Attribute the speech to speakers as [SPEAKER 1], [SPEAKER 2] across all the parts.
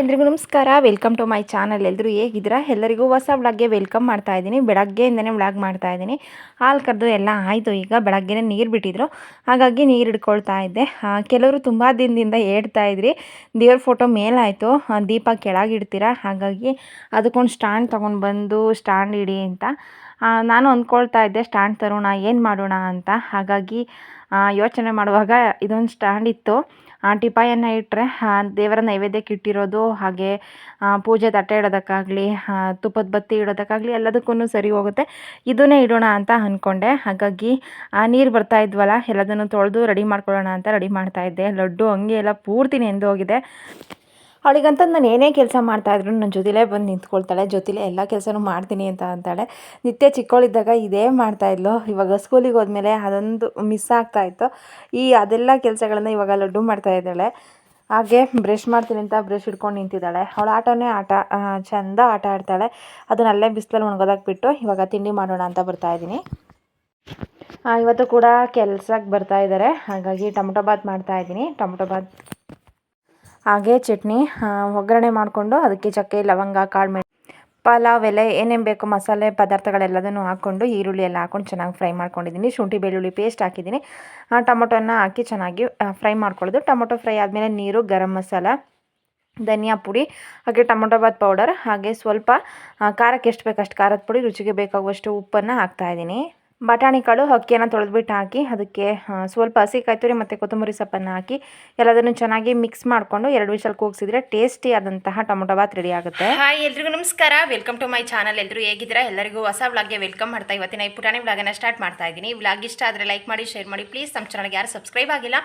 [SPEAKER 1] ಎಲ್ರಿಗೂ ನಮಸ್ಕಾರ. Welcome to my channel ಎಲ್ಲರೂ ಹೇಗಿದ್ದೀರಾ? ಎಲ್ಲರಿಗೂ ಹೊಸ ಬ್ಲಾಗ್ಗೆ ವೆಲ್ಕಮ್ ಮಾಡ್ತಾ ಇದ್ದೀನಿ. ಬೆಳಗ್ಗೆಯಿಂದನೇ ಬ್ಲಾಗ್ ಮಾಡ್ತಾ ಇದ್ದೀನಿ. ಹಾಲು ಕರೆದು ಎಲ್ಲ ಆಯಿತು ಈಗ. ಬೆಳಗ್ಗೆನೇ ನೀರು ಬಿಟ್ಟಿದ್ರು. ಹಾಗಾಗಿ ನೀರು ಹಿಡ್ಕೊಳ್ತಾ ಇದ್ದೆ. ಕೆಲವರು ತುಂಬ ದಿನದಿಂದ ಹೇಳ್ತಾ ಇದ್ರಿ. ದೇವ್ರ ಫೋಟೋ ಮೇಲಾಯಿತು. ದೀಪ ಕೆಳಗಿಡ್ತೀರಾ? ಹಾಗಾಗಿ ಅದಕ್ಕೊಂದು ಸ್ಟ್ಯಾಂಡ್ ತೊಗೊಂಡು ಬಂದು ಸ್ಟ್ಯಾಂಡ್ ಇಡಿ ಅಂತ. ನಾನು ಅಂದ್ಕೊಳ್ತಾ ಇದ್ದೆ, ಸ್ಟ್ಯಾಂಡ್ ತರೋಣ, ಏನು ಮಾಡೋಣ ಅಂತ. ಹಾಗಾಗಿ ಯೋಚನೆ ಮಾಡುವಾಗ ಇದೊಂದು ಸ್ಟ್ಯಾಂಡ್ ಇತ್ತು. ಟಿಪಾಯನ್ನು ಇಟ್ಟರೆ ದೇವರ ನೈವೇದ್ಯಕ್ಕೆ ಇಟ್ಟಿರೋದು, ಹಾಗೆ ಪೂಜೆ ತಟ್ಟೆ ಇಡೋದಕ್ಕಾಗಲಿ ತುಪ್ಪದ ಬತ್ತಿ ಇಡೋದಕ್ಕಾಗಲಿ ಎಲ್ಲದಕ್ಕೂ ಸರಿ ಹೋಗುತ್ತೆ. ಇದನ್ನೇ ಇಡೋಣ ಅಂತ ಅಂದ್ಕೊಂಡೆ ಹಾಗಾಗಿ ನೀರು ಬರ್ತಾ ಇದ್ವಲ್ಲ, ಎಲ್ಲದನ್ನು ತೊಳೆದು ರೆಡಿ ಮಾಡ್ಕೊಳ್ಳೋಣ ಅಂತ ರೆಡಿ ಮಾಡ್ತಾ ಇದ್ದೆ. ಲಡ್ಡು ಹಂಗೆ ಎಲ್ಲ ಪೂರ್ತಿ ನೆಂದು ಹೋಗಿದೆ ಅವಳಿಗಂತ ನಾನು ಏನೇ ಕೆಲಸ ಮಾಡ್ತಾಯಿದ್ರು ನನ್ನ ಜೊತೆಲೇ ಬಂದು ನಿಂತ್ಕೊಳ್ತಾಳೆ, ಜೊತೆಲೇ ಎಲ್ಲ ಕೆಲಸನೂ ಮಾಡ್ತೀನಿ ಅಂತ ಅಂತಾಳೆ. ನಿತ್ಯ ಚಿಕ್ಕವಳಿದ್ದಾಗ ಇದೇ ಮಾಡ್ತಾಯಿದ್ಲು ಇವಾಗ ಸ್ಕೂಲಿಗೆ ಹೋದ್ಮೇಲೆ ಅದೊಂದು ಮಿಸ್ ಆಗ್ತಾಯಿತ್ತು ಈ ಅದೆಲ್ಲ ಕೆಲಸಗಳನ್ನ ಇವಾಗ ಲಡ್ಡು ಮಾಡ್ತಾ ಇದ್ದಾಳೆ. ಹಾಗೆ ಬ್ರಷ್ ಮಾಡ್ತೀನಿ ಅಂತ ಬ್ರಷ್ ಹಿಡ್ಕೊಂಡು ನಿಂತಿದ್ದಾಳೆ. ಅವಳ ಆಟನೇ ಆಟ ಚೆಂದ ಆಟ ಆಡ್ತಾಳೆ. ಅದನ್ನ ಅಲ್ಲೇ ಬಿಸಿಲಲ್ಲಿ ಒಣಗೋದಾಕ್ಬಿಟ್ಟು ಇವಾಗ ತಿಂಡಿ ಮಾಡೋಣ ಅಂತ ಬರ್ತಾ ಇದ್ದೀನಿ. ಇವತ್ತು ಕೂಡ ಕೆಲ್ಸಕ್ಕೆ ಬರ್ತಾ ಇದ್ದಾರೆ. ಹಾಗಾಗಿ ಟೊಮೊಟೊ ಬಾತ್ ಮಾಡ್ತಾ ಇದ್ದೀನಿ. ಟೊಮೊಟೊ ಬಾತ್ ಹಾಗೆ ಚಟ್ನಿ ಒಗ್ಗರಣೆ ಮಾಡಿಕೊಂಡು ಅದಕ್ಕೆ ಚಕ್ಕೆ, ಲವಂಗ ಕಾಳು ಮೆಣಸು ಪಲಾವ್ ಎಲೆ, ಏನೇನು ಬೇಕು ಮಸಾಲೆ ಪದಾರ್ಥಗಳೆಲ್ಲದನ್ನು ಹಾಕ್ಕೊಂಡು ಈರುಳ್ಳಿ ಎಲ್ಲ ಹಾಕ್ಕೊಂಡು ಚೆನ್ನಾಗಿ ಫ್ರೈ ಮಾಡ್ಕೊಂಡಿದ್ದೀನಿ. ಶುಂಠಿ, ಬೆಳ್ಳುಳ್ಳಿ ಪೇಸ್ಟ್ ಹಾಕಿದ್ದೀನಿ. ಟೊಮೊಟೊನ ಹಾಕಿ ಚೆನ್ನಾಗಿ ಫ್ರೈ ಮಾಡ್ಕೊಳ್ಳೋದು. ಟೊಮೊಟೊ ಫ್ರೈ ಆದಮೇಲೆ ನೀರು, ಗರಂ ಮಸಾಲ, ಧನಿಯಾ ಪುಡಿ, ಹಾಗೆ ಟೊಮೊಟೊ ಬಾತ್ ಪೌಡರ್, ಹಾಗೆ ಸ್ವಲ್ಪ ಖಾರಕ್ಕೆ ಎಷ್ಟು ಬೇಕು ಅಷ್ಟು ಖಾರದ ಪುಡಿ, ರುಚಿಗೆ ಬೇಕಾಗುವಷ್ಟು ಉಪ್ಪನ್ನು ಹಾಕ್ತಾಯಿದ್ದೀನಿ ಬಟಾಣಿ ಕಾಳು ಅಕ್ಕಿಯನ್ನು ತೊಳೆದ್ಬಿಟ್ಟು ಹಾಕಿ ಅದಕ್ಕೆ ಸ್ವಲ್ಪ ಹಸಿ ಕಾಯ್ತುರಿ ಮತ್ತು ಕೊತ್ತಂಬರಿ ಸೊಪ್ಪನ್ನು ಹಾಕಿ ಎಲ್ಲದನ್ನು ಚೆನ್ನಾಗಿ ಮಿಕ್ಸ್ ಮಾಡಿಕೊಂಡು ಎರಡು ವಿಷಲ್ ಕೂಗಿಸಿದ್ರೆ ಟೇಸ್ಟಿ ಆದಂತಹ ಟೊಮೊಟೊ ಬಾತ್ ರೆಡಿ ಆಗುತ್ತೆ.
[SPEAKER 2] ಹಾಯ್ ಎಲ್ರಿಗೂ ನಮಸ್ಕಾರ. ವೆಲ್ಕಮ್ ಟು ಮೈ ಚಾನಲ್ ಎಲ್ಲರೂ ಹೇಗಿದ್ದೀರಾ? ಎಲ್ಲರಿಗೂ ಹೊಸ ವ್ಲಾಗ್ಗೆ ವೆಲ್ಕಮ್ ಮಾಡ್ತಾ ಇವತ್ತಿನ ಈ ಪುಟಾಣಿ ವ್ಲಾಗನ್ನು ಸ್ಟಾರ್ಟ್ ಮಾಡ್ತಾ ಇದ್ದೀನಿ. ವ್ಲಾಗ್ ಇಷ್ಟ ಆದರೆ ಲೈಕ್ ಮಾಡಿ ಶೇರ್ ಮಾಡಿ. ಪ್ಲೀಸ್ ನಮ್ಮ ಚಾನಲ್ಗೆ ಯಾರು ಸಬ್ಸ್ಕ್ರೈಬ್ ಆಗಿಲ್ಲ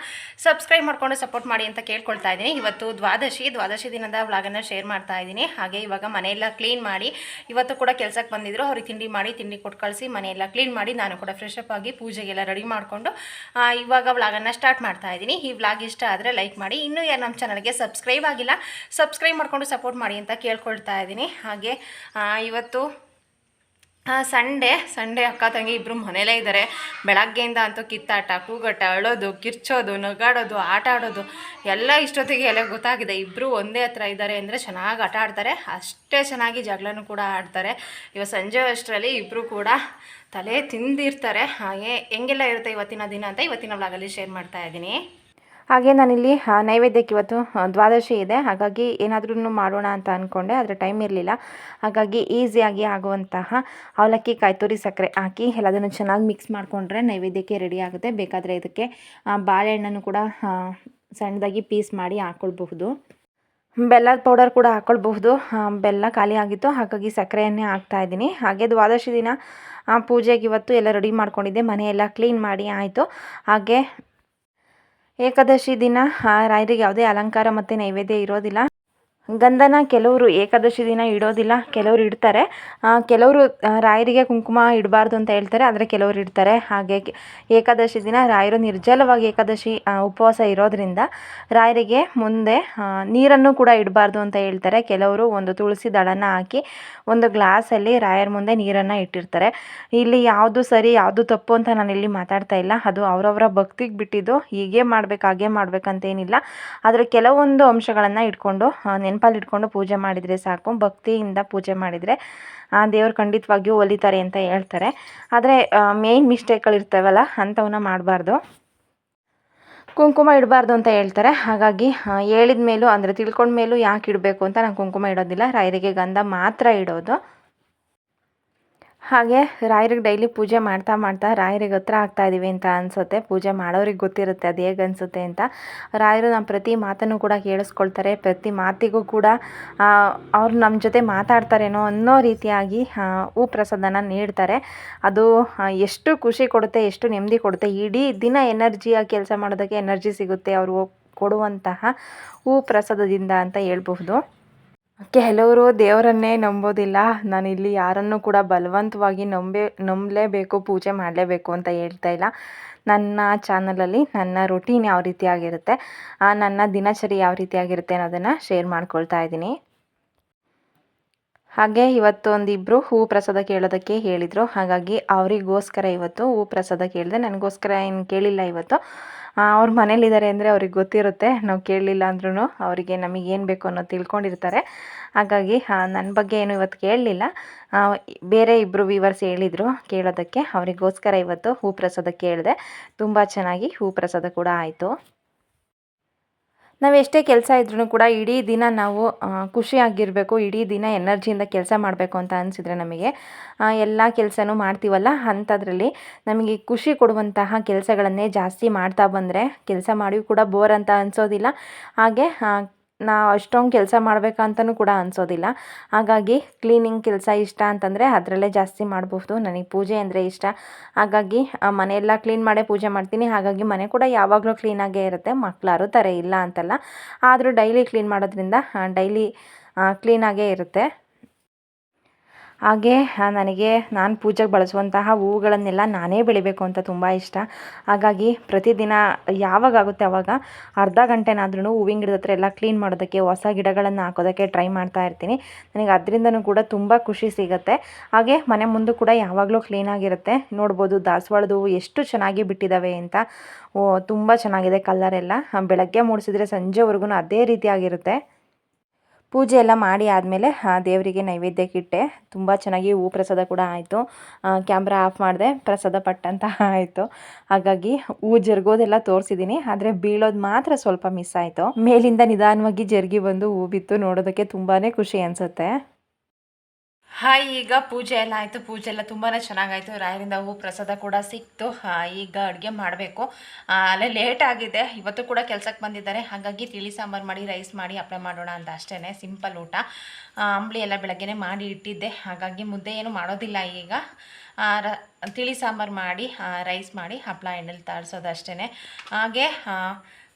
[SPEAKER 2] ಸಬ್ಸ್ಕ್ರೈಬ್ ಮಾಡ್ಕೊಂಡು ಸಪೋರ್ಟ್ ಮಾಡಿ ಅಂತ ಕೇಳ್ಕೊಳ್ತಾ ಇದ್ದೀನಿ. ಇವತ್ತು ದ್ವಾದಶಿ ದ್ವಾದಶಿ ದಿನದ ವ್ಲಾಗನ್ನು ಶೇರ್ ಮಾಡ್ತಾ ಇದ್ದೀನಿ. ಹಾಗೆ ಇವಾಗ ಮನೆಯೆಲ್ಲ ಕ್ಲೀನ್ ಮಾಡಿ, ಇವತ್ತು ಕೂಡ ಕೆಲಸಕ್ಕೆ ಬಂದಿದ್ರು. ಅವ್ರಿಗೆ ತಿಂಡಿ ಮಾಡಿ, ತಿಂಡಿ ಕೊಟ್ಟು ಕಳಿಸಿ ಮನೆಯೆಲ್ಲ ಕ್ಲೀನ್ ಮಾಡಿ ನಾನು ಕೂಡ ಫ್ರೆಶ್ ಅಪ್ ಆಗಿ ಪೂಜೆಗೆಲ್ಲ ರೆಡಿ ಮಾಡಿಕೊಂಡು ಇವಾಗ ವ್ಲಾಗನ್ನು ಸ್ಟಾರ್ಟ್ ಮಾಡ್ತಾ ಇದ್ದೀನಿ. ಈ ವ್ಲಾಗ್ ಇಷ್ಟ ಆದರೆ ಲೈಕ್ ಮಾಡಿ. ಇನ್ನೂ ಯಾರು ನಮ್ಮ ಚಾನಲ್ಗೆ ಸಬ್ಸ್ಕ್ರೈಬ್ ಆಗಿಲ್ಲ ಸಬ್ಸ್ಕ್ರೈಬ್ ಮಾಡಿಕೊಂಡು ಸಪೋರ್ಟ್ ಮಾಡಿ ಅಂತ ಕೇಳ್ಕೊಳ್ತಾ ಇದ್ದೀನಿ. ಹಾಗೆ ಇವತ್ತು ಸಂಡೇ ಸಂಡೇ ಅಕ್ಕ ತಂಗಿ ಇಬ್ಬರು ಮನೇಲೇ ಇದ್ದಾರೆ. ಬೆಳಗ್ಗೆಯಿಂದ ಅಂತೂ ಕಿತ್ತಾಟ, ಕೂಗಾಟ, ಅಳೋದು, ಕಿರ್ಚೋದು, ನಗಾಡೋದು, ಆಟ ಆಡೋದು, ಎಲ್ಲ ಇಷ್ಟೊತ್ತಿಗೆ ಎಲ್ಲ ಗೊತ್ತಾಗಿದೆ. ಇಬ್ಬರು ಒಂದೇ ಹತ್ರ ಇದ್ದಾರೆ ಅಂದರೆ ಚೆನ್ನಾಗಿ ಆಟ ಆಡ್ತಾರೆ. ಅಷ್ಟೇ ಚೆನ್ನಾಗಿ ಜಗಳನೂ ಕೂಡ ಆಡ್ತಾರೆ. ಇವಾಗ ಸಂಜೆ ಅಷ್ಟರಲ್ಲಿ ಇಬ್ಬರು ಕೂಡ ತಲೆ ತಿಂದಿರ್ತಾರೆ. ಹಾಗೆ ಹೆಂಗೆಲ್ಲ ಇರುತ್ತೆ ಇವತ್ತಿನ ದಿನ ಅಂತ ಇವತ್ತಿನ ವ್ಲಾಗಲ್ಲಿ ಶೇರ್ ಮಾಡ್ತಾ ಇದ್ದೀನಿ.
[SPEAKER 1] ಹಾಗೆ ನಾನಿಲ್ಲಿ ನೈವೇದ್ಯಕ್ಕೆ ಇವತ್ತು ದ್ವಾದಶಿ ಇದೆ. ಹಾಗಾಗಿ ಏನಾದ್ರೂ ಮಾಡೋಣ ಅಂತ ಅಂದ್ಕೊಂಡೆ ಆದರೆ ಟೈಮ್ ಇರಲಿಲ್ಲ. ಹಾಗಾಗಿ ಈಸಿಯಾಗಿ ಆಗುವಂತಹ ಅವಲಕ್ಕಿ ಕಾಯ್ತುರಿ ಸಕ್ಕರೆ ಹಾಕಿ ಎಲ್ಲದನ್ನು ಚೆನ್ನಾಗಿ ಮಿಕ್ಸ್ ಮಾಡಿಕೊಂಡ್ರೆ ನೈವೇದ್ಯಕ್ಕೆ ರೆಡಿ ಆಗುತ್ತೆ. ಬೇಕಾದರೆ ಇದಕ್ಕೆ ಬಾಳೆಹಣ್ಣನ್ನು ಕೂಡ ಸಣ್ಣದಾಗಿ ಪೀಸ್ ಮಾಡಿ ಹಾಕ್ಕೊಳ್ಬಹುದು ಬೆಲ್ಲದ ಪೌಡರ್ ಕೂಡ ಹಾಕ್ಕೊಳ್ಬಹುದು ಬೆಲ್ಲ ಖಾಲಿ ಆಗಿತ್ತು. ಹಾಗಾಗಿ ಸಕ್ಕರೆಯನ್ನೇ ಹಾಕ್ತಾ ಇದ್ದೀನಿ. ಹಾಗೆ ದ್ವಾದಶಿ ದಿನ ಪೂಜೆಗೆ ಇವತ್ತು ಎಲ್ಲ ರೆಡಿ ಮಾಡ್ಕೊಂಡಿದ್ದೆ. ಮನೆಯೆಲ್ಲ ಕ್ಲೀನ್ ಮಾಡಿ ಆಯಿತು. ಹಾಗೆ ಏಕಾದಶಿ ದಿನ ರಾಯರಿಗೆ ಯಾವುದೇ ಅಲಂಕಾರ ಮತ್ತು ನೈವೇದ್ಯ ಇರೋದಿಲ್ಲ. ಗಂಧನ ಕೆಲವರು ಏಕಾದಶಿ ದಿನ ಇಡೋದಿಲ್ಲ, ಕೆಲವರು ಇಡ್ತಾರೆ. ಕೆಲವರು ರಾಯರಿಗೆ ಕುಂಕುಮ ಇಡಬಾರ್ದು ಅಂತ ಹೇಳ್ತಾರೆ, ಆದರೆ ಕೆಲವರು ಇಡ್ತಾರೆ. ಹಾಗೆ ಏಕಾದಶಿ ದಿನ ರಾಯರು ನಿರ್ಜಲವಾಗಿ ಏಕಾದಶಿ ಉಪವಾಸ ಇರೋದ್ರಿಂದ ರಾಯರಿಗೆ ಮುಂದೆ ನೀರನ್ನು ಕೂಡ ಇಡಬಾರ್ದು ಅಂತ ಹೇಳ್ತಾರೆ. ಕೆಲವರು ಒಂದು ತುಳಸಿ ದಳನ ಹಾಕಿ ಒಂದು ಗ್ಲಾಸಲ್ಲಿ ರಾಯರ ಮುಂದೆ ನೀರನ್ನು ಇಟ್ಟಿರ್ತಾರೆ. ಇಲ್ಲಿ ಯಾವುದು ಸರಿ, ಯಾವುದು ತಪ್ಪು ಅಂತ ನಾನು ಇಲ್ಲಿ ಮಾತಾಡ್ತಾ ಇಲ್ಲ. ಅದು ಅವರವರ ಭಕ್ತಿಗೆ ಬಿಟ್ಟಿದ್ದು, ಹೀಗೆ ಮಾಡ್ಬೇಕು, ಹಾಗೆ ಮಾಡಬೇಕಂತೇನಿಲ್ಲ. ಆದರೆ ಕೆಲವೊಂದು ಅಂಶಗಳನ್ನು ಇಟ್ಕೊಂಡು ನೆನಪಲ್ಲಿ ಇಟ್ಕೊಂಡು ಪೂಜೆ ಮಾಡಿದರೆ ಸಾಕು, ಭಕ್ತಿಯಿಂದ ಪೂಜೆ ಮಾಡಿದರೆ, ಆ, ದೇವ್ರು ಖಂಡಿತವಾಗಿಯೂ ಒಲಿತಾರೆ ಅಂತ ಹೇಳ್ತಾರೆ. ಆದರೆ ಮೇಯ್ನ್ ಮಿಸ್ಟೇಕ್ಗಳಿರ್ತವಲ್ಲ ಅಂಥವನ್ನ ಮಾಡಬಾರ್ದು. ಕುಂಕುಮ ಇಡಬಾರ್ದು ಅಂತ ಹೇಳ್ತಾರೆ. ಹಾಗಾಗಿ ಹೇಳಿದ ಮೇಲೂ ಅಂದರೆ ತಿಳ್ಕೊಂಡ ಮೇಲೂ ಯಾಕೆ ಇಡಬೇಕು ಅಂತ ನಾನು ಕುಂಕುಮ ಇಡೋದಿಲ್ಲ. ರಾಯರಿಗೆ ಗಂಧ ಮಾತ್ರ ಇಡೋದು. ಹಾಗೆ ರಾಯರಿಗೆ ಡೈಲಿ ಪೂಜೆ ಮಾಡ್ತಾ ಮಾಡ್ತಾ ರಾಯರಿಗೆ ಹತ್ರ ಆಗ್ತಾ ಇದ್ದೀವಿ ಅಂತ ಅನಿಸುತ್ತೆ. ಪೂಜೆ ಮಾಡೋರಿಗೆ ಗೊತ್ತಿರುತ್ತೆ ಅದು ಹೇಗೆ ಅನಿಸುತ್ತೆ ಅಂತ. ರಾಯರು ನಮ್ಮ ಪ್ರತಿ ಮಾತನ್ನು ಕೂಡ ಕೇಳಿಸ್ಕೊಳ್ತಾರೆ. ಪ್ರತಿ ಮಾತಿಗೂ ಕೂಡ ಅವ್ರು ನಮ್ಮ ಜೊತೆ ಮಾತಾಡ್ತಾರೇನೋ ಅನ್ನೋ ರೀತಿಯಾಗಿ ಹೂ ಪ್ರಸಾದನ ನೀಡ್ತಾರೆ. ಅದು ಎಷ್ಟು ಖುಷಿ ಕೊಡುತ್ತೆ, ಎಷ್ಟು ನೆಮ್ಮದಿ ಕೊಡುತ್ತೆ, ಇಡೀ ದಿನ ಎನರ್ಜಿಯಾಗಿ ಕೆಲಸ ಮಾಡೋದಕ್ಕೆ ಎನರ್ಜಿ ಸಿಗುತ್ತೆ ಅವರು ಕೊಡುವಂತಹ ಹೂ ಪ್ರಸಾದದಿಂದ ಅಂತ ಹೇಳ್ಬಹುದು. ಕೆಲವರು ದೇವರನ್ನೇ ನಂಬೋದಿಲ್ಲ. ನಾನು ಇಲ್ಲಿ ಯಾರನ್ನು ಕೂಡ ಬಲವಂತವಾಗಿ ನಂಬೇ, ನಂಬಲೇಬೇಕು, ಪೂಜೆ ಮಾಡಲೇಬೇಕು ಅಂತ ಹೇಳ್ತಾ ಇಲ್ಲ. ನನ್ನ ಚಾನಲಲ್ಲಿ ನನ್ನ ರುಟೀನ್ ಯಾವ ರೀತಿಯಾಗಿರುತ್ತೆ ನನ್ನ ದಿನಚರಿ ಯಾವ ರೀತಿಯಾಗಿರುತ್ತೆ ಅನ್ನೋದನ್ನು ಶೇರ್ ಮಾಡ್ಕೊಳ್ತಾ ಇದ್ದೀನಿ. ಹಾಗೆ ಇವತ್ತು ಒಂದಿಬ್ಬರು ಹೂ ಪ್ರಸಾದ ಕೇಳೋದಕ್ಕೆ ಹೇಳಿದರು. ಹಾಗಾಗಿ ಅವರಿಗೋಸ್ಕರ ಇವತ್ತು ಹೂ ಪ್ರಸಾದ ಕೇಳಿದೆ. ನನಗೋಸ್ಕರ ಏನು ಕೇಳಿಲ್ಲ ಇವತ್ತು. ಅವ್ರ ಮನೇಲಿದ್ದಾರೆ ಅಂದರೆ ಅವ್ರಿಗೆ ಗೊತ್ತಿರುತ್ತೆ. ನಾವು ಕೇಳಲಿಲ್ಲ ಅಂದ್ರೂ ಅವರಿಗೆ ನಮಗೇನು ಬೇಕು ಅನ್ನೋದು ತಿಳ್ಕೊಂಡಿರ್ತಾರೆ. ಹಾಗಾಗಿ ನನ್ನ ಬಗ್ಗೆ ಏನು ಇವತ್ತು ಕೇಳಲಿಲ್ಲ. ಬೇರೆ ಇಬ್ಬರು ವಿವರ್ಸ್ ಹೇಳಿದರು ಕೇಳೋದಕ್ಕೆ. ಅವರಿಗೋಸ್ಕರ ಇವತ್ತು ಹೂ ಪ್ರಸಾದ ಕೇಳಿದೆ. ತುಂಬ ಚೆನ್ನಾಗಿ ಹೂ ಪ್ರಸಾದ ಕೂಡ ಆಯಿತು. ನಾವು ಎಷ್ಟೇ ಕೆಲಸ ಇದ್ರೂ ಕೂಡ ಇಡೀ ದಿನ ನಾವು ಖುಷಿಯಾಗಿರಬೇಕು, ಇಡೀ ದಿನ ಎನರ್ಜಿಯಿಂದ ಕೆಲಸ ಮಾಡಬೇಕು ಅಂತ ಅನಿಸಿದ್ರೆ ನಮಗೆ ಎಲ್ಲ ಕೆಲಸನೂ ಮಾಡ್ತೀವಲ್ಲ ಅಂಥದ್ರಲ್ಲಿ ನಮಗೆ ಖುಷಿ ಕೊಡುವಂತಹ ಕೆಲಸಗಳನ್ನೇ ಜಾಸ್ತಿ ಮಾಡ್ತಾ ಬಂದರೆ, ಕೆಲಸ ಮಾಡಿಯೂ ಕೂಡ ಬೋರ್ ಅಂತ ಅನಿಸೋದಿಲ್ಲ. ಹಾಗೆ ನಾವು ಅಷ್ಟೊಂದು ಕೆಲಸ ಮಾಡಬೇಕಂತನೂ ಕೂಡ ಅನಿಸೋದಿಲ್ಲ. ಹಾಗಾಗಿ ಕ್ಲೀನಿಂಗ್ ಕೆಲಸ ಇಷ್ಟ ಅಂತಂದರೆ ಅದರಲ್ಲೇ ಜಾಸ್ತಿ ಮಾಡಬಹುದು. ನನಗೆ ಪೂಜೆ ಅಂದರೆ ಇಷ್ಟ. ಹಾಗಾಗಿ ಮನೆಯೆಲ್ಲ ಕ್ಲೀನ್ ಮಾಡೇ ಪೂಜೆ ಮಾಡ್ತೀನಿ. ಹಾಗಾಗಿ ಮನೆ ಕೂಡ ಯಾವಾಗಲೂ ಕ್ಲೀನಾಗೇ ಇರುತ್ತೆ. ಮಕ್ಳು ಥರ ಇಲ್ಲ ಅಂತಲ್ಲ. ಆದರೂ ಡೈಲಿ ಕ್ಲೀನ್ ಮಾಡೋದ್ರಿಂದ ಡೈಲಿ ಕ್ಲೀನಾಗೇ ಇರುತ್ತೆ. ಹಾಗೆ ನನಗೆ ನಾನು ಪೂಜೆಗೆ ಬಳಸುವಂತಹ ಹೂವುಗಳನ್ನೆಲ್ಲ ನಾನೇ ಬೆಳಿಬೇಕು ಅಂತ ತುಂಬ ಇಷ್ಟ. ಹಾಗಾಗಿ ಪ್ರತಿದಿನ ಯಾವಾಗಾಗುತ್ತೆ ಅವಾಗ ಅರ್ಧ ಗಂಟೆನಾದ್ರೂ ಹೂವಿನ ಗಿಡದ ಹತ್ರ ಎಲ್ಲ ಕ್ಲೀನ್ ಮಾಡೋದಕ್ಕೆ ಹೊಸ ಗಿಡಗಳನ್ನು ಹಾಕೋದಕ್ಕೆ ಟ್ರೈ ಮಾಡ್ತಾ ಇರ್ತೀನಿ. ನನಗೆ ಅದರಿಂದನೂ ಕೂಡ ತುಂಬ ಖುಷಿ ಸಿಗುತ್ತೆ. ಹಾಗೆ ಮನೆ ಮುಂದೆ ಕೂಡ ಯಾವಾಗಲೂ ಕ್ಲೀನಾಗಿರುತ್ತೆ ನೋಡ್ಬೋದು ದಾಸವಾಳದ ಹೂವು ಎಷ್ಟು ಚೆನ್ನಾಗಿ ಬಿಟ್ಟಿದ್ದಾವೆ ಅಂತ. ಓ, ತುಂಬ ಚೆನ್ನಾಗಿದೆ ಕಲರ್ ಎಲ್ಲ. ಬೆಳಗ್ಗೆ ಮೂಡಿಸಿದ್ರೆ ಸಂಜೆವರೆಗೂ ಅದೇ ರೀತಿಯಾಗಿರುತ್ತೆ ಪೂಜೆ ಎಲ್ಲ ಮಾಡಿ ಆದಮೇಲೆ ದೇವರಿಗೆ ನೈವೇದ್ಯಕ್ಕಿಟ್ಟೆ ತುಂಬ ಚೆನ್ನಾಗಿ ಹೂ ಪ್ರಸಾದ ಕೂಡ ಆಯಿತು. ಕ್ಯಾಮ್ರಾ ಆಫ್ ಮಾಡಿದೆ, ಪ್ರಸಾದ ಪಟ್ಟಂತಹ ಆಯಿತು. ಹಾಗಾಗಿ ಹೂ ಜರುಗೋದೆಲ್ಲ ತೋರಿಸಿದ್ದೀನಿ ಆದರೆ ಬೀಳೋದು ಮಾತ್ರ ಸ್ವಲ್ಪ ಮಿಸ್ ಆಯಿತು. ಮೇಲಿಂದ ನಿಧಾನವಾಗಿ ಜರುಗಿ ಬಂದು ಹೂ ಬಿತ್ತು, ನೋಡೋದಕ್ಕೆ ತುಂಬಾ ಖುಷಿ ಅನಿಸುತ್ತೆ.
[SPEAKER 2] ಹಾಯ್ ಈಗ ಪೂಜೆ ಎಲ್ಲ ಆಯಿತು. ಪೂಜೆ ಎಲ್ಲ ತುಂಬಾ ಚೆನ್ನಾಗಾಯಿತು. ರಾಯರಿಂದ ಹೂ ಪ್ರಸಾದ ಕೂಡ ಸಿಕ್ತು. ಈಗ ಅಡುಗೆ ಮಾಡಬೇಕು. ಅಲ್ಲೇ ಲೇಟ್ ಆಗಿದೆ. ಇವತ್ತು ಕೂಡ ಕೆಲಸಕ್ಕೆ ಬಂದಿದ್ದಾರೆ. ಹಾಗಾಗಿ ತಿಳಿ ಸಾಂಬಾರು ಮಾಡಿ ರೈಸ್ ಮಾಡಿ ಅಪ್ಲೈ ಮಾಡೋಣ ಅಂತ ಅಷ್ಟೇ ಸಿಂಪಲ್ ಊಟ. ಆ, ಅಂಬ್ಲಿ ಎಲ್ಲ ಬೆಳಗ್ಗೆನೇ ಮಾಡಿ ಇಟ್ಟಿದ್ದೆ. ಹಾಗಾಗಿ ಮುದ್ದೆ ಏನು ಮಾಡೋದಿಲ್ಲ ಈಗ. ರ ತಿಳಿ ಸಾಂಬಾರು ಮಾಡಿ ರೈಸ್ ಮಾಡಿ ಹಪ್ಪಳ ಎಣ್ಣೆಲಿ ತಾಳ್ಸೋದು ಅಷ್ಟೇ ಹಾಗೆ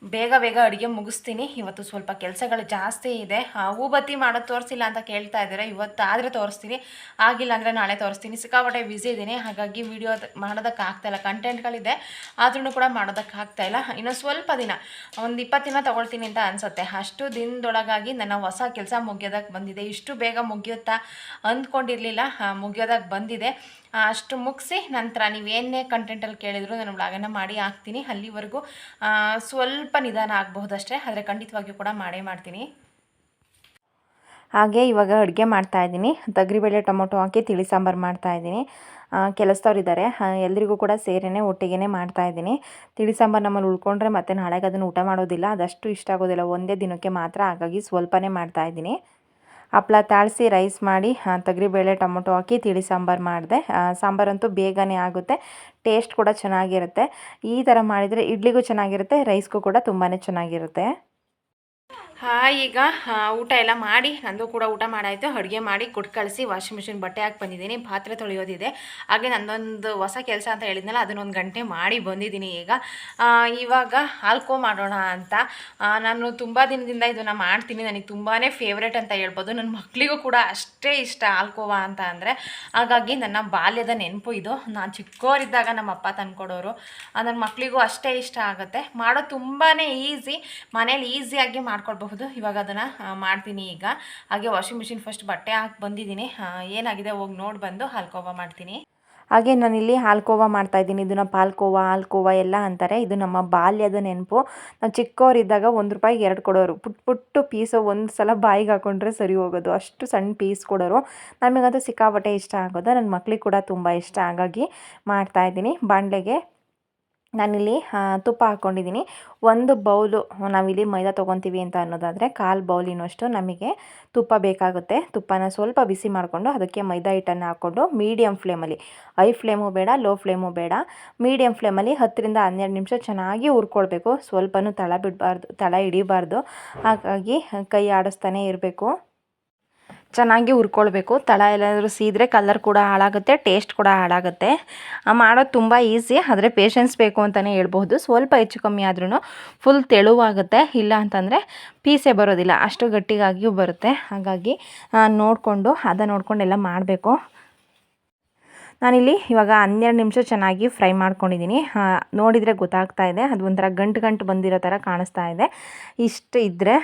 [SPEAKER 2] ಬೇಗ ಬೇಗ ಅಡುಗೆ ಮುಗಿಸ್ತೀನಿ. ಇವತ್ತು ಸ್ವಲ್ಪ ಕೆಲಸಗಳು ಜಾಸ್ತಿ ಇದೆ. ಆ, ಹೂ ಬತ್ತಿ ಮಾಡೋದು ತೋರಿಸಿಲ್ಲ ಅಂತ ಕೇಳ್ತಾ ಇದ್ದಾರೆ? ಇವತ್ತು ಆದರೆ ತೋರಿಸ್ತೀನಿ. ಆಗಿಲ್ಲ ಅಂದರೆ ನಾಳೆ ತೋರಿಸ್ತೀನಿ. ಸಿಕ್ಕಾಪಟ್ಟೆ ಬ್ಯುಸಿ ಇದ್ದೀನಿ. ಹಾಗಾಗಿ ವೀಡಿಯೋ ಮಾಡೋದಕ್ಕೆ ಆಗ್ತಾಯಿಲ್ಲ ಕಂಟೆಂಟ್ಗಳಿದೆ ಆದ್ರೂ ಕೂಡ ಮಾಡೋದಕ್ಕೆ ಆಗ್ತಾಯಿಲ್ಲ ಇನ್ನು ಸ್ವಲ್ಪ ದಿನ ಒಂದು ಇಪ್ಪತ್ತು ದಿನ ತೊಗೊಳ್ತೀನಿ ಅಂತ ಅನಿಸುತ್ತೆ. ಅಷ್ಟು ದಿನದೊಳಗಾಗಿ ನನ್ನ ಹೊಸ ಕೆಲಸ ಮುಗಿಯೋದಕ್ಕೆ ಬಂದಿದೆ. ಇಷ್ಟು ಬೇಗ ಮುಗಿಯುತ್ತಾ ಅಂದ್ಕೊಂಡಿರಲಿಲ್ಲ. ಮುಗಿಯೋದಕ್ಕೆ ಬಂದಿದೆ. ಅಷ್ಟು ಮುಗಿಸಿ ನಂತರ ನೀವೇನೇ ಕಂಟೆಂಟಲ್ಲಿ ಕೇಳಿದ್ರು ನಾನು ಬ್ಲಾಗನ್ನು ಮಾಡಿ ಹಾಕ್ತೀನಿ. ಅಲ್ಲಿವರೆಗೂ ಸ್ವಲ್ಪ ನಿಧಾನ ಆಗಬಹುದಷ್ಟೇ. ಆದರೆ ಖಂಡಿತವಾಗಿಯೂ ಕೂಡ ಮಾಡೇ ಮಾಡ್ತೀನಿ.
[SPEAKER 1] ಹಾಗೆ ಇವಾಗ ಅಡುಗೆ ಮಾಡ್ತಾ ಇದ್ದೀನಿ. ತೊಗರಿಬೇಳೆ, ಟೊಮೊಟೊ ಹಾಕಿ ತಿಳಿ ಸಾಂಬಾರು ಮಾಡ್ತಾ ಇದ್ದೀನಿ. ಕೆಲಸದವ್ರಿದ್ದಾರೆ. ಎಲ್ರಿಗೂ ಕೂಡ ಸೇರೇ ಒಟ್ಟಿಗೆ ಮಾಡ್ತಾ ಇದ್ದೀನಿ. ತಿಳಿ ಸಾಂಬಾರು ನಮ್ಮಲ್ಲಿ ಉಳ್ಕೊಂಡ್ರೆ ಮತ್ತೆ ನಾಳೆಗೆ ಅದನ್ನು ಊಟ ಮಾಡೋದಿಲ್ಲ. ಅದಷ್ಟು ಇಷ್ಟ ಆಗೋದಿಲ್ಲ. ಒಂದೇ ದಿನಕ್ಕೆ ಮಾತ್ರ. ಹಾಗಾಗಿ ಸ್ವಲ್ಪನೇ ಮಾಡ್ತಾ ಹಪ್ಳ ತಾಳಿಸಿ ರೈಸ್ ಮಾಡಿ ತೊಗರಿಬೇಳೆ, ಟೊಮೊಟೊ ಹಾಕಿ, ತಿಳಿ ಸಾಂಬಾರು ಮಾಡಿದೆ. ಸಾಂಬಾರಂತೂ ಬೇಗನೆ ಆಗುತ್ತೆ. ಟೇಸ್ಟ್ ಕೂಡ ಚೆನ್ನಾಗಿರುತ್ತೆ. ಈ ಥರ ಮಾಡಿದರೆ ಇಡ್ಲಿಗೂ ಚೆನ್ನಾಗಿರುತ್ತೆ, ರೈಸ್ಗೂ ಕೂಡ ತುಂಬಾ ಚೆನ್ನಾಗಿರುತ್ತೆ.
[SPEAKER 2] ಹಾಂ, ಈಗ ಊಟ ಎಲ್ಲ ಮಾಡಿ, ನಂದು ಕೂಡ ಊಟ ಮಾಡಾಯಿತು. ಅಡುಗೆ ಮಾಡಿ ಕೊಟ್ಟು ಕಳಿಸಿ ವಾಷಿಂಗ್ ಮಿಷಿನ್ ಬಟ್ಟೆ ಹಾಕಿ ಬಂದಿದ್ದೀನಿ. ಪಾತ್ರೆ ತೊಳೆಯೋದಿದೆ. ಹಾಗೆ ನಂದೊಂದು ಹೊಸ ಕೆಲಸ ಅಂತ ಹೇಳಿದ್ನಲ್ಲ ಅದನ್ನೊಂದು ಗಂಟೆ ಮಾಡಿ ಬಂದಿದ್ದೀನಿ ಈಗ. ಇವಾಗ ಆಲ್ಕೋ ಮಾಡೋಣ ಅಂತ. ನಾನು ತುಂಬ ದಿನದಿಂದ ಇದನ್ನು ಮಾಡ್ತೀನಿ. ನನಗೆ ತುಂಬಾ ಫೇವ್ರೇಟ್ ಅಂತ ಹೇಳ್ಬೋದು. ನನ್ನ ಮಕ್ಕಳಿಗೂ ಕೂಡ ಅಷ್ಟೇ ಇಷ್ಟ ಆಲ್ಕೋವಾ ಅಂತ ಅಂದರೆ. ಹಾಗಾಗಿ ನನ್ನ ಬಾಲ್ಯದ ನೆನಪು ಇದು. ನಾನು ಚಿಕ್ಕವರಿದ್ದಾಗ ನಮ್ಮ ಅಪ್ಪ ತಂದ್ಕೊಡೋರು. ನನ್ನ ಮಕ್ಕಳಿಗೂ ಅಷ್ಟೇ ಇಷ್ಟ ಆಗುತ್ತೆ. ಮಾಡೋದು ತುಂಬಾ ಈಸಿ ಮನೇಲಿ ಈಸಿಯಾಗಿ ಮಾಡ್ಕೊಳ್ಬಹುದು. ಇವಾಗ ಅದನ್ನು ಮಾಡ್ತೀನಿ ಈಗ. ಹಾಗೆ ವಾಷಿಂಗ್ ಮಿಷಿನ್ ಫಸ್ಟ್ ಬಟ್ಟೆ ಹಾಕಿ ಬಂದಿದ್ದೀನಿ. ಏನಾಗಿದೆ ಹೋಗಿ ನೋಡಿ ಬಂದು ಹಾಲ್ಕೋವ ಮಾಡ್ತೀನಿ.
[SPEAKER 1] ಹಾಗೆ ನಾನಿಲ್ಲಿ ಹಾಲ್ಕೋವಾ ಮಾಡ್ತಾ ಇದ್ದೀನಿ. ಇದನ್ನು ಪಾಲ್ಕೋವಾ ಹಾಲ್ಕೋವಾ ಎಲ್ಲ ಅಂತಾರೆ. ಇದು ನಮ್ಮ ಬಾಲ್ಯದ ನೆನಪು. ನಾವು ಚಿಕ್ಕವರಿದ್ದಾಗ ಒಂದು ರೂಪಾಯಿಗೆ ಎರಡು ಕೊಡೋರು. ಪುಟ್ ಪುಟ್ಟು ಪೀಸು ಒಂದು ಸಲ ಬಾಯಿಗೆ ಹಾಕೊಂಡ್ರೆ ಸರಿ ಹೋಗೋದು. ಅಷ್ಟು ಸಣ್ಣ ಪೀಸ್ ಕೊಡೋರು. ನಮಗಂತೂ ಸಿಕ್ಕಾಪಟ್ಟೆ ಇಷ್ಟ ಆಗೋದು. ನನ್ನ ಮಕ್ಳಿಗೆ ಕೂಡ ತುಂಬ ಇಷ್ಟ. ಹಾಗಾಗಿ ಮಾಡ್ತಾ ಇದ್ದೀನಿ. ಬಾಣಲೆಗೆ ನಾನಿಲ್ಲಿ ತುಪ್ಪ ಹಾಕ್ಕೊಂಡಿದ್ದೀನಿ ಒಂದು ಬೌಲು ನಾವಿಲ್ಲಿ ಮೈದಾ ತೊಗೊತೀವಿ ಅಂತ ಅನ್ನೋದಾದರೆ ಕಾಲು ಬೌಲಿನಷ್ಟು ನಮಗೆ ತುಪ್ಪ ಬೇಕಾಗುತ್ತೆ. ತುಪ್ಪನ ಸ್ವಲ್ಪ ಬಿಸಿ ಮಾಡಿಕೊಂಡು ಅದಕ್ಕೆ ಮೈದಾ ಹಿಟ್ಟನ್ನು ಹಾಕ್ಕೊಂಡು ಮೀಡಿಯಮ್ ಫ್ಲೇಮಲ್ಲಿ. ಹೈ ಫ್ಲೇಮು ಬೇಡ, ಲೋ ಫ್ಲೇಮು ಬೇಡ. ಮೀಡಿಯಮ್ ಫ್ಲೇಮಲ್ಲಿ ಹತ್ತರಿಂದ ಹನ್ನೆರಡು ನಿಮಿಷ ಚೆನ್ನಾಗಿ ಹುರ್ಕೊಳ್ಬೇಕು. ಸ್ವಲ್ಪನೂ ತಳ ಬಿಡಬಾರ್ದು, ತಳ ಹಿಡಿಬಾರ್ದು. ಹಾಗಾಗಿ ಕೈ ಆಡಿಸ್ತಾನೆ ಇರಬೇಕು. ಚೆನ್ನಾಗಿ ಹುರ್ಕೊಳ್ಬೇಕು. ತಳ ಎಲ್ಲಾದರೂ ಸೀದ್ರೆ ಕಲರ್ ಕೂಡ ಹಾಳಾಗುತ್ತೆ ಟೇಸ್ಟ್ ಕೂಡ ಹಾಳಾಗುತ್ತೆ. ಮಾಡೋದು ತುಂಬ ಈಸಿ ಆದರೆ ಪೇಷನ್ಸ್ ಬೇಕು ಅಂತಲೇ ಹೇಳ್ಬೋದು ಸ್ವಲ್ಪ ಹೆಚ್ಚು ಕಮ್ಮಿ ಆದ್ರೂ ಫುಲ್ ತೆಳುವಾಗುತ್ತೆ. ಇಲ್ಲ ಅಂತಂದರೆ ಪೀಸೇ ಬರೋದಿಲ್ಲ. ಅಷ್ಟು ಗಟ್ಟಿಗಾಗಿಯೂ ಬರುತ್ತೆ. ಹಾಗಾಗಿ ನೋಡಿಕೊಂಡು, ಅದ ನೋಡ್ಕೊಂಡೆಲ್ಲ ಮಾಡಬೇಕು. ನಾನಿಲ್ಲಿ ಇವಾಗ ಹನ್ನೆರಡು ನಿಮಿಷ ಚೆನ್ನಾಗಿ ಫ್ರೈ ಮಾಡ್ಕೊಂಡಿದ್ದೀನಿ. ನೋಡಿದರೆ ಗೊತ್ತಾಗ್ತಾ ಇದೆ. ಅದು ಒಂಥರ ಗಂಟು ಗಂಟು ಬಂದಿರೋ ಥರ ಕಾಣಿಸ್ತಾ ಇದೆ. ಇಷ್ಟು ಇದ್ದರೆ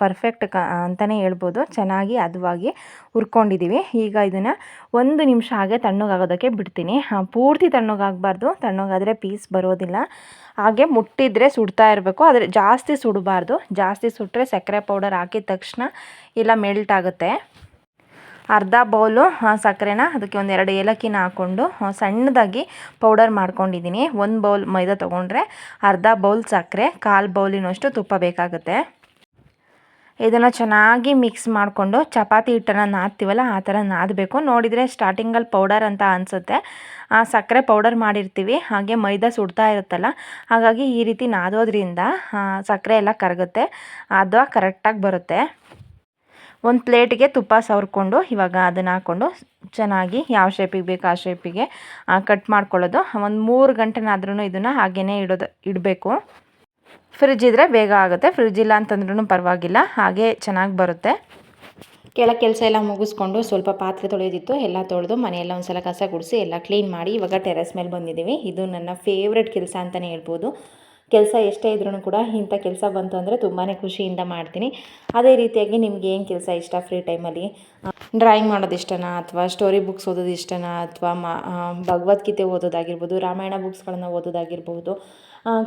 [SPEAKER 1] ಪರ್ಫೆಕ್ಟ್ ಕ ಅಂತಲೇ ಹೇಳ್ಬೋದು. ಚೆನ್ನಾಗಿ ಅದುವಾಗಿ ಹುರ್ಕೊಂಡಿದ್ದೀವಿ ಈಗ ಇದನ್ನು ಒಂದು ನಿಮಿಷ ಹಾಗೆ ತಣ್ಣಗಾಗೋದಕ್ಕೆ ಬಿಡ್ತೀನಿ. ಪೂರ್ತಿ ತಣ್ಣಗಾಗಬಾರ್ದು. ತಣ್ಣಗಾದರೆ ಪೀಸ್ ಬರೋದಿಲ್ಲ. ಹಾಗೆ ಮುಟ್ಟಿದ್ರೆ ಸುಡ್ತಾ ಇರಬೇಕು. ಆದರೆ ಜಾಸ್ತಿ ಸುಡಬಾರ್ದು. ಜಾಸ್ತಿ ಸುಟ್ಟರೆ ಸಕ್ಕರೆ ಪೌಡರ್ ಹಾಕಿದ ತಕ್ಷಣ ಎಲ್ಲ ಮೆಲ್ಟ್ ಆಗುತ್ತೆ. ಅರ್ಧ ಬೌಲು ಸಕ್ಕರೆನ ಅದಕ್ಕೆ ಒಂದೆರಡು ಏಲಕ್ಕಿನ ಹಾಕ್ಕೊಂಡು ಸಣ್ಣದಾಗಿ ಪೌಡರ್ ಮಾಡ್ಕೊಂಡಿದ್ದೀನಿ. ಒಂದು ಬೌಲ್ ಮೈದಾ ತೊಗೊಂಡ್ರೆ ಅರ್ಧ ಬೌಲ್ ಸಕ್ಕರೆ, ಕಾಲು ಬೌಲಿನಷ್ಟು ತುಪ್ಪ ಬೇಕಾಗುತ್ತೆ. ಇದನ್ನು ಚೆನ್ನಾಗಿ ಮಿಕ್ಸ್ ಮಾಡಿಕೊಂಡು ಚಪಾತಿ ಹಿಟ್ಟನ್ನು ನಾದ್ತೀವಲ್ಲ, ಆ ಥರ ನಾದಬೇಕು. ನೋಡಿದರೆ ಸ್ಟಾರ್ಟಿಂಗಲ್ಲಿ ಪೌಡರ್ ಅಂತ ಅನಿಸುತ್ತೆ. ಆ ಸಕ್ಕರೆ ಪೌಡರ್ ಮಾಡಿರ್ತೀವಿ, ಹಾಗೆ ಮೈದಾ ಸುಡ್ತಾ ಇರುತ್ತಲ್ಲ, ಹಾಗಾಗಿ ಈ ರೀತಿ ನಾದೋದ್ರಿಂದ ಸಕ್ಕರೆ ಎಲ್ಲ ಕರಗುತ್ತೆ ಅದು ಕರೆಕ್ಟಾಗಿ ಬರುತ್ತೆ. ಒಂದು ಪ್ಲೇಟಿಗೆ ತುಪ್ಪ ಸವರ್ಕೊಂಡು ಇವಾಗ ಅದನ್ನು ಹಾಕ್ಕೊಂಡು ಚೆನ್ನಾಗಿ ಯಾವ ಶೇಪಿಗೆ ಬೇಕು ಆ ಶೇಪಿಗೆ ಕಟ್ ಮಾಡ್ಕೊಳ್ಳೋದು. ಒಂದು ಮೂರು ಗಂಟೆನಾದ್ರೂ ಇದನ್ನು ಹಾಗೇ ಇಡೋದು, ಇಡಬೇಕು. ಫ್ರಿಜ್ ಇದ್ದರೆ ಬೇಗ ಆಗುತ್ತೆ. ಫ್ರಿಜ್ ಇಲ್ಲ ಅಂತಂದ್ರೂ ಪರವಾಗಿಲ್ಲ. ಹಾಗೆ ಚೆನ್ನಾಗಿ ಬರುತ್ತೆ. ಕೆಳ ಕೆಲಸ ಎಲ್ಲ ಮುಗಿಸ್ಕೊಂಡು ಸ್ವಲ್ಪ ಪಾತ್ರೆ ತೊಳೆಯೋದಿತ್ತು ಎಲ್ಲ ತೊಳೆದು ಮನೆಯೆಲ್ಲ ಒಂದು ಸಲ ಕಸ ಗುಡಿಸಿ ಎಲ್ಲ ಕ್ಲೀನ್ ಮಾಡಿ ಇವಾಗ ಟೆರೆಸ್ ಮೇಲೆ ಬಂದಿದ್ದೀವಿ. ಇದು ನನ್ನ ಫೇವ್ರೆಟ್ ಕೆಲಸ ಅಂತಲೇ ಹೇಳ್ಬೋದು. ಕೆಲಸ ಎಷ್ಟೇ ಇದ್ರೂ ಕೂಡ ಇಂಥ ಕೆಲಸ ಬಂತು ಅಂದರೆ ತುಂಬಾ ಖುಷಿಯಿಂದ ಮಾಡ್ತೀನಿ. ಅದೇ ರೀತಿಯಾಗಿ ನಿಮ್ಗೆ ಏನು ಕೆಲಸ ಇಷ್ಟ ಫ್ರೀ ಟೈಮಲ್ಲಿ ಡ್ರಾಯಿಂಗ್ ಮಾಡೋದು ಇಷ್ಟನಾ ಅಥವಾ ಸ್ಟೋರಿ ಬುಕ್ಸ್ ಓದೋದು ಇಷ್ಟನಾ ಅಥವಾ ಭಗವದ್ಗೀತೆ ಓದೋದಾಗಿರ್ಬೋದು, ರಾಮಾಯಣ ಬುಕ್ಸ್ಗಳನ್ನು ಓದೋದಾಗಿರ್ಬೋದು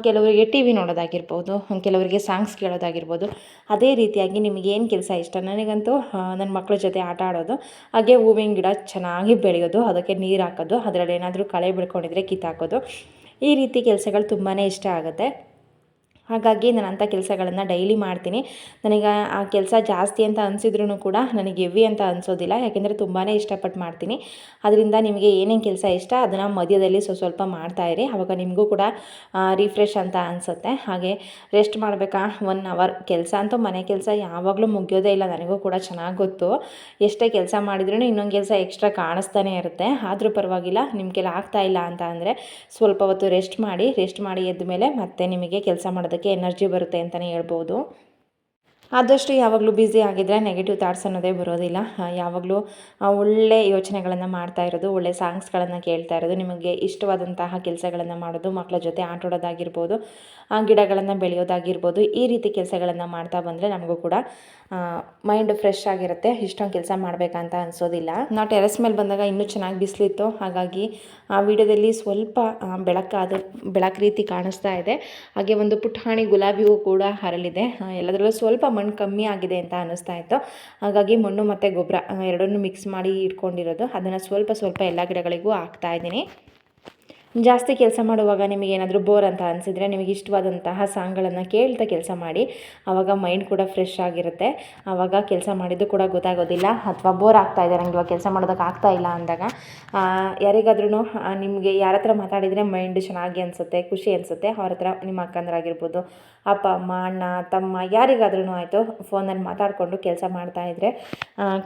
[SPEAKER 1] ಕೆಲವರಿಗೆ ಟಿ ವಿ ನೋಡೋದಾಗಿರ್ಬೋದು, ಕೆಲವರಿಗೆ ಸಾಂಗ್ಸ್ ಕೇಳೋದಾಗಿರ್ಬೋದು, ಅದೇ ರೀತಿಯಾಗಿ ನಿಮಗೆ ಏನು ಕೆಲಸ ಇಷ್ಟ? ನನಗಂತೂ ನನ್ನ ಮಕ್ಕಳ ಜೊತೆ ಆಟ ಆಡೋದು, ಹಾಗೆ ಹೂವಿನ ಗಿಡ ಚೆನ್ನಾಗಿ ಬೆಳೆಯೋದು, ಅದಕ್ಕೆ ನೀರು ಹಾಕೋದು ಅದರಲ್ಲಿ ಏನಾದರೂ ಕಳೆ ಬೆಳ್ಕೊಂಡಿದ್ರೆ ಕಿತ್ತಾಕೋದು ಈ ರೀತಿ ಕೆಲಸಗಳು ತುಂಬಾ ಇಷ್ಟ ಆಗುತ್ತೆ. ಹಾಗಾಗಿ ನಾನು ಅಂಥ ಕೆಲಸಗಳನ್ನು ಡೈಲಿ ಮಾಡ್ತೀನಿ. ನನಗೆ ಆ ಕೆಲಸ ಜಾಸ್ತಿ ಅಂತ ಅನಿಸಿದ್ರೂ ಕೂಡ ನನಗೆ ಹೆವಿ ಅಂತ ಅನಿಸೋದಿಲ್ಲ. ಯಾಕೆಂದರೆ ತುಂಬಾ ಇಷ್ಟಪಟ್ಟು ಮಾಡ್ತೀನಿ. ಅದರಿಂದ ನಿಮಗೆ ಏನೇನು ಕೆಲಸ ಇಷ್ಟ ಅದನ್ನು ಮಧ್ಯದಲ್ಲಿ ಸ್ವಲ್ಪ ಸ್ವಲ್ಪ ಮಾಡ್ತಾಯಿರಿ ಆವಾಗ ನಿಮಗೂ ಕೂಡ ರಿಫ್ರೆಶ್ ಅಂತ ಅನಿಸುತ್ತೆ. ಹಾಗೆ ರೆಸ್ಟ್ ಮಾಡಬೇಕಾ? ಒನ್ ಅವರ್ ಕೆಲಸ ಅಂತೂ ಮನೆ ಕೆಲಸ ಯಾವಾಗಲೂ ಮುಗಿಯೋದೇ ಇಲ್ಲ. ನನಗೂ ಕೂಡ ಚೆನ್ನಾಗಿ ಗೊತ್ತು. ಎಷ್ಟೇ ಕೆಲಸ ಮಾಡಿದ್ರೂ ಇನ್ನೊಂದು ಕೆಲಸ ಎಕ್ಸ್ಟ್ರಾ ಕಾಣಿಸ್ತಾನೆ ಇರುತ್ತೆ. ಆದರೂ ಪರವಾಗಿಲ್ಲ, ನಿಮ್ಗೆಲ್ಲ ಆಗ್ತಾಯಿಲ್ಲ ಅಂತ ಅಂದರೆ ಸ್ವಲ್ಪ ಹೊತ್ತು ರೆಸ್ಟ್ ಮಾಡಿ ರೆಸ್ಟ್ ಮಾಡಿ ಎದ್ದ ಮೇಲೆ ಮತ್ತೆ ನಿಮಗೆ ಕೆಲಸ ಮಾಡೋದಕ್ಕೆ ಎನರ್ಜಿ ಬರುತ್ತೆ ಅಂತಲೇ ಹೇಳ್ಬೋದು. ಆದಷ್ಟು ಯಾವಾಗಲೂ ಬ್ಯುಸಿ ಆಗಿದ್ದರೆ ನೆಗೆಟಿವ್ ಥಾಟ್ಸ್ ಅನ್ನೋದೇ ಬರೋದಿಲ್ಲ. ಯಾವಾಗಲೂ ಒಳ್ಳೆ ಯೋಚನೆಗಳನ್ನು ಮಾಡ್ತಾ ಇರೋದು ಒಳ್ಳೆ ಸಾಂಗ್ಸ್ಗಳನ್ನು ಕೇಳ್ತಾ ಇರೋದು ನಿಮಗೆ ಇಷ್ಟವಾದಂತಹ ಕೆಲಸಗಳನ್ನು ಮಾಡೋದು ಮಕ್ಕಳ ಜೊತೆ ಆಟಾಡೋದಾಗಿರ್ಬೋದು ಆ, ಗಿಡಗಳನ್ನು ಬೆಳೆಯೋದಾಗಿರ್ಬೋದು ಈ ರೀತಿ ಕೆಲಸಗಳನ್ನು ಮಾಡ್ತಾ ಬಂದರೆ ನಮಗೂ ಕೂಡ ಮೈಂಡ್ ಫ್ರೆಶ್ ಆಗಿರುತ್ತೆ. ಇಷ್ಟೊಂದು ಕೆಲಸ ಮಾಡಬೇಕಂತ ಅನಿಸೋದಿಲ್ಲ. ನಾವು ಟೆರೆಸ್ ಮೇಲೆ ಬಂದಾಗ ಇನ್ನೂ ಚೆನ್ನಾಗಿ ಬಿಸಿಲಿತ್ತು. ಹಾಗಾಗಿ ಆ ವಿಡಿಯೋದಲ್ಲಿ ಸ್ವಲ್ಪ ಬೆಳಕಾದ ಬೆಳಕು ರೀತಿ ಕಾಣಿಸ್ತಾ ಇದೆ. ಹಾಗೆ ಒಂದು ಪುಟ್ಟಾಣಿ ಗುಲಾಬಿ ಹೂ ಕೂಡ ಹರಳಿದೆ. ಎಲ್ಲದರಲ್ಲೂ ಸ್ವಲ್ಪ ಮಣ್ಣು ಕಮ್ಮಿ ಆಗಿದೆ ಅಂತ ಅನ್ನಿಸ್ತಾ ಇತ್ತು. ಹಾಗಾಗಿ ಮಣ್ಣು ಮತ್ತು ಗೊಬ್ಬರ ಎರಡನ್ನೂ ಮಿಕ್ಸ್ ಮಾಡಿ ಇಟ್ಕೊಂಡಿರೋದು. ಅದನ್ನು ಸ್ವಲ್ಪ ಸ್ವಲ್ಪ ಎಲ್ಲ ಗಿಡಗಳಿಗೂ ಹಾಕ್ತಾ ಇದ್ದೀನಿ. ಜಾಸ್ತಿ ಕೆಲಸ ಮಾಡುವಾಗ ನಿಮಗೆ ಏನಾದರೂ ಬೋರ್ ಅಂತ ಅನಿಸಿದರೆ ನಿಮಗೆ ಇಷ್ಟವಾದಂತಹ ಸಾಂಗ್ಗಳನ್ನು ಕೇಳ್ತಾ ಕೆಲಸ ಮಾಡಿ ಆವಾಗ ಮೈಂಡ್ ಕೂಡ ಫ್ರೆಶ್ ಆಗಿರುತ್ತೆ. ಆವಾಗ ಕೆಲಸ ಮಾಡಿದ್ದು ಕೂಡ ಗೊತ್ತಾಗೋದಿಲ್ಲ. ಅಥವಾ ಬೋರ್ ಆಗ್ತಾ ಇದೆ ನನಗೆ ಇವಾಗ ಕೆಲಸ ಮಾಡೋದಕ್ಕೆ ಆಗ್ತಾ ಇಲ್ಲ ಅಂದಾಗ ಯಾರಿಗಾದ್ರೂ ನಿಮಗೆ ಯಾರ ಹತ್ರ ಮಾತಾಡಿದರೆ ಮೈಂಡ್ ಚೆನ್ನಾಗಿ ಅನಿಸುತ್ತೆ, ಖುಷಿ ಅನಿಸುತ್ತೆ. ಅವ್ರ ಹತ್ರ ನಿಮ್ಮ ಅಕ್ಕಂದ್ರಾಗಿರ್ಬೋದು, ಅಪ್ಪ, ಅಮ್ಮ, ಅಣ್ಣ, ತಮ್ಮ ಯಾರಿಗಾದ್ರೂ ಆಯಿತು ಫೋನಲ್ಲಿ ಮಾತಾಡಿಕೊಂಡು ಕೆಲಸ ಮಾಡ್ತಾಯಿದ್ರೆ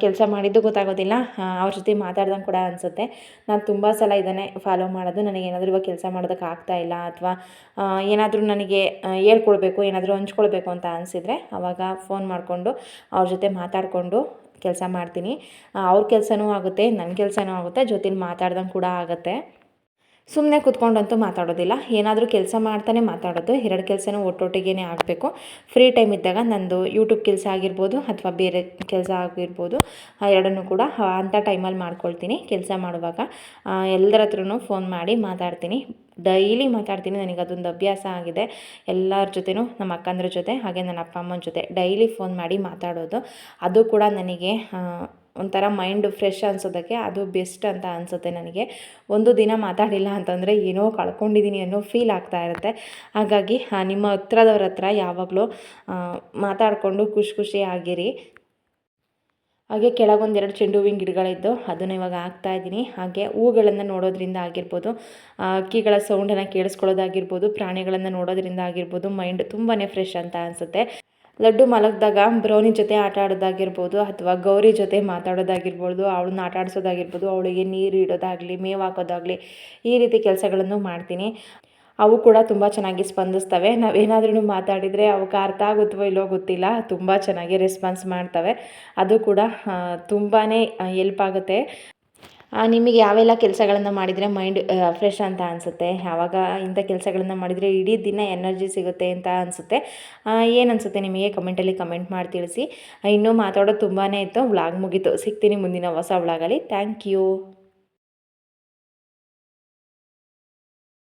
[SPEAKER 1] ಕೆಲಸ ಮಾಡಿದ್ದು ಗೊತ್ತಾಗೋದಿಲ್ಲ. ಅವ್ರ ಜೊತೆ ಮಾತಾಡ್ದಂಗೆ ಕೂಡ ಅನಿಸುತ್ತೆ. ನಾನು ತುಂಬ ಸಲ ಇದನ್ನೇ ಫಾಲೋ ಮಾಡೋದು. ನನಗೆ ಏನಾದರೂ ಇವಾಗ ಕೆಲಸ ಮಾಡೋದಕ್ಕೆ ಇಲ್ಲ ಅಥವಾ ಏನಾದರೂ ನನಗೆ ಹೇಳ್ಕೊಳ್ಬೇಕು ಏನಾದರೂ ಹಂಚ್ಕೊಳ್ಬೇಕು ಅಂತ ಅನಿಸಿದರೆ ಆವಾಗ ಫೋನ್ ಮಾಡಿಕೊಂಡು ಅವ್ರ ಜೊತೆ ಮಾತಾಡಿಕೊಂಡು ಕೆಲಸ ಮಾಡ್ತೀನಿ. ಅವ್ರ ಕೆಲಸನೂ ಆಗುತ್ತೆ ನನ್ನ ಕೆಲಸನೂ ಆಗುತ್ತೆ, ಜೊತೆಲಿ ಮಾತಾಡ್ದಂಗೆ ಕೂಡ ಆಗುತ್ತೆ. ಸುಮ್ಮನೆ ಕೂತ್ಕೊಂಡಂತೂ ಮಾತಾಡೋದಿಲ್ಲ. ಏನಾದರೂ ಕೆಲಸ ಮಾಡ್ತಾನೆ ಮಾತಾಡೋದು. ಎರಡು ಕೆಲಸನೂ ಒಟ್ಟೊಟ್ಟಿಗೆ ಆಗಬೇಕು. ಫ್ರೀ ಟೈಮ್ ಇದ್ದಾಗ ನಂದು ಯೂಟ್ಯೂಬ್ ಕೆಲಸ ಆಗಿರ್ಬೋದು ಅಥವಾ ಬೇರೆ ಕೆಲಸ ಆಗಿರ್ಬೋದು ಎರಡನ್ನೂ ಕೂಡ ಅಂಥ ಟೈಮಲ್ಲಿ ಮಾಡ್ಕೊಳ್ತೀನಿ ಕೆಲಸ ಮಾಡುವಾಗ. ಎಲ್ಲರ ಹತ್ರನೂ ಫೋನ್ ಮಾಡಿ ಮಾತಾಡ್ತೀನಿ. ಡೈಲಿ ಮಾತಾಡ್ತೀನಿ. ನನಗೆ ಅದೊಂದು ಅಭ್ಯಾಸ ಆಗಿದೆ. ಎಲ್ಲರ ಜೊತೆನೂ, ನಮ್ಮ ಅಕ್ಕಂದ್ರ ಜೊತೆ, ಹಾಗೆ ನನ್ನ ಅಪ್ಪ ಅಮ್ಮನ ಜೊತೆ ಡೈಲಿ ಫೋನ್ ಮಾಡಿ ಮಾತಾಡೋದು. ಅದು ಕೂಡ ನನಗೆ ಒಂಥರ ಮೈಂಡ್ ಫ್ರೆಶ್ ಅನ್ಸೋದಕ್ಕೆ ಅದು ಬೆಸ್ಟ್ ಅಂತ ಅನಿಸುತ್ತೆ ನನಗೆ. ಒಂದು ದಿನ ಮಾತಾಡಿಲ್ಲ ಅಂತಂದರೆ ಏನೋ ಕಳ್ಕೊಂಡಿದ್ದೀನಿ ಅನ್ನೋ ಫೀಲ್ ಆಗ್ತಾ ಇರುತ್ತೆ. ಹಾಗಾಗಿ ನಿಮ್ಮ ಹತ್ರದವ್ರ ಹತ್ರ ಯಾವಾಗಲೂ ಮಾತಾಡಿಕೊಂಡು ಖುಷಿ ಖುಷಿಯಾಗಿರಿ ಹಾಗೆ ಕೆಳಗೊಂದೆರಡು ಚೆಂಡು ಹೂವಿನ ಗಿಡಗಳಿದ್ದು ಅದನ್ನು ಇವಾಗ ಹಾಕ್ತಾ ಇದ್ದೀನಿ. ಹಾಗೆ ಹೂಗಳನ್ನು ನೋಡೋದ್ರಿಂದ ಆಗಿರ್ಬೋದು ಅಕ್ಕಿಗಳ ಸೌಂಡನ್ನು ಕೇಳಿಸ್ಕೊಳ್ಳೋದಾಗಿರ್ಬೋದು, ಪ್ರಾಣಿಗಳನ್ನು ನೋಡೋದ್ರಿಂದ ಆಗಿರ್ಬೋದು ಮೈಂಡ್ ತುಂಬಾ ಫ್ರೆಶ್ ಅಂತ ಅನಿಸುತ್ತೆ. ಲಡ್ಡು ಮಲಗಿದಾಗ ಬ್ರೌನಿ ಜೊತೆ ಆಟ ಆಡೋದಾಗಿರ್ಬೋದು ಅಥವಾ ಗೌರಿ ಜೊತೆ ಮಾತಾಡೋದಾಗಿರ್ಬೋದು, ಅವಳನ್ನ ಆಟ ಆಡಿಸೋದಾಗಿರ್ಬೋದು, ಅವಳಿಗೆ ನೀರು ಇಡೋದಾಗಲಿ, ಮೇವು ಹಾಕೋದಾಗಲಿ ಈ ರೀತಿ ಕೆಲಸಗಳನ್ನು ಮಾಡ್ತೀನಿ. ಅವು ಕೂಡ ತುಂಬ ಚೆನ್ನಾಗಿ ಸ್ಪಂದಿಸ್ತವೆ. ನಾವೇನಾದ್ರೂ ಮಾತಾಡಿದರೆ ಅವಕ್ಕೆ ಅರ್ಥ ಆಗುತ್ತವೋ ಇಲ್ಲೋ ಗೊತ್ತಿಲ್ಲ. ತುಂಬ ಚೆನ್ನಾಗಿ ರೆಸ್ಪಾನ್ಸ್ ಮಾಡ್ತವೆ. ಅದು ಕೂಡ ತುಂಬಾ ಎಲ್ಪ್ ಆಗುತ್ತೆ. ನಿಮಗೆ ಯಾವೆಲ್ಲ ಕೆಲಸಗಳನ್ನು ಮಾಡಿದರೆ ಮೈಂಡ್ ಫ್ರೆಶ್ ಅಂತ ಅನಿಸುತ್ತೆ? ಯಾವಾಗ ಇಂಥ ಕೆಲಸಗಳನ್ನು ಮಾಡಿದರೆ ಇಡೀ ದಿನ ಎನರ್ಜಿ ಸಿಗುತ್ತೆ ಅಂತ ಅನಿಸುತ್ತೆ? ಏನು ಅನಿಸುತ್ತೆ ನಿಮಗೆ? ಕಮೆಂಟಲ್ಲಿ ಕಮೆಂಟ್ ಮಾಡಿ ತಿಳಿಸಿ. ಇನ್ನೂ ಮಾತಾಡೋದು ತುಂಬಾ ಇತ್ತು. ವ್ಲಾಗ್ ಮುಗೀತು. ಸಿಗ್ತೀನಿ ಮುಂದಿನ ಹೊಸ ವ್ಲಾಗಲ್ಲಿ ಥ್ಯಾಂಕ್ ಯು